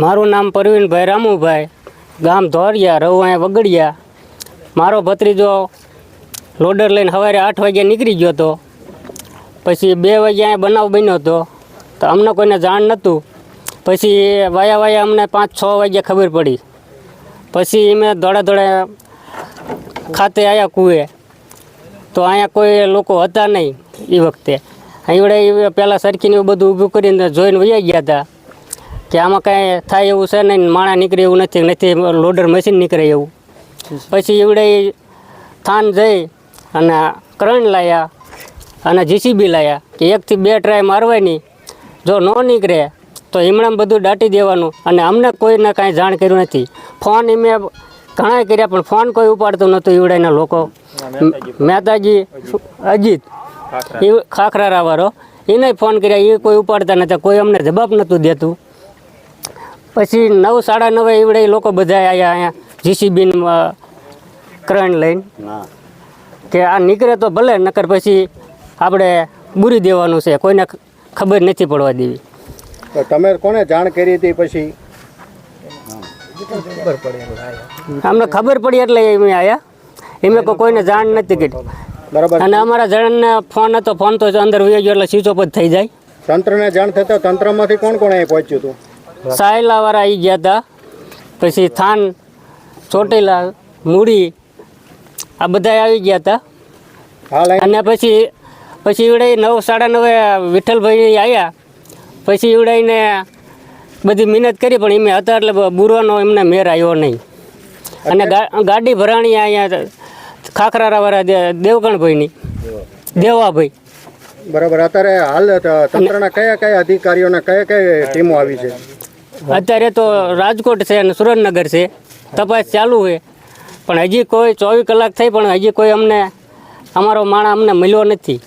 મારું નામ પરવીનભાઈ રામુભાઈ, ગામ ધોરિયા રવાયા વગડિયા. મારો ભત્રીજો લોડર લઈને સવારે આઠ વાગ્યા નીકળી ગયો હતો. પછી બે વાગ્યા બનાવ બન્યો હતો. તો અમને કોઈને જાણ નહોતું. પછી વાયા વાયા અમને પાંચ છ વાગ્યા ખબર પડી. પછી અમે દોડા દોડા ખાતે આવ્યા કૂએ તો અહીંયા કોઈ લોકો હતા નહીં એ વખતે. અહીં પહેલાં સરખીને એવું બધું ઊભું કરીને જોઈને વૈયા ગયા હતા. કે આમાં કાંઈ થાય એવું છે નહીં માણા નીકળે એવું નથી નથી લોડર મશીન નીકળે એવું. પછી એવડે થાન જઈ અને કરણ લાયા અને જીસીબી લાયા કે એકથી બે ટ્રાય મારવાની જો ન નીકળે તો એમણે બધું દાટી દેવાનું અને અમને કોઈને કાંઈ જાણ કર્યું નથી. ફોન એમે ઘણા કર્યા પણ ફોન કોઈ ઉપાડતું નહોતું ઈવડાના લોકો. મહેતાજી અજીત એ ખાખરારાવાળો એને ફોન કર્યા એ કોઈ ઉપાડતા નહોતા કોઈ અમને જવાબ નહોતું દેતું. પછી નવ સાડા નવે એવડે લોકો બધા આવ્યા અહીંયા જીસીબી કરંટ લઈને. કે આ નીકળે તો ભલે નકર પછી આપણે બુરી દેવાનું છે કોઈને ખબર નથી પડવા દેવી. તો તમે કોને જાણ કરી હતી પછી? અમને ખબર પડી એટલે અમે આવ્યા એમે કોઈ કોઈને જાણ નથી કરી. બરાબર. અને અમારા જણને ફોન હતો ફોન તો અંદર વહી ગયો એટલે સ્વિચ ઓફ જ થઈ જાય. તંત્રને જાણ થતા તંત્રમાંથી કોણ કોણ અહીં પહોંચ્યું હતું? સાયલાવાળા આવી ગયા હતા પછી થાન ચોટેલા મૂડી આ બધા આવી ગયા હતા અને પછી પછી ઈવડે નવ સાડા નવે વિઠ્ઠલભાઈ આવ્યા પછી ઈવડાઈને બધી મહેનત કરી પણ એમ હતા એટલે બુરવાનો એમને મેર આવ્યો નહીં. અને ગાડી ભરાણી અહીંયા ખાખરાવાળા દેવગણભાઈની. દેવાભાઈ. બરાબર. અત્યારે હાલ તંત્રના કયા કયા અધિકારીઓના કયા કયા ટીમો આવી છે? અત્યારે તો રાજકોટ છે અને સુરેન્દ્રનગર છે. તપાસ ચાલુ છે. પણ હજી કોઈ ચોવીસ કલાક થઈ પણ હજી કોઈ અમને, અમારો માણા અમને મળ્યો નથી.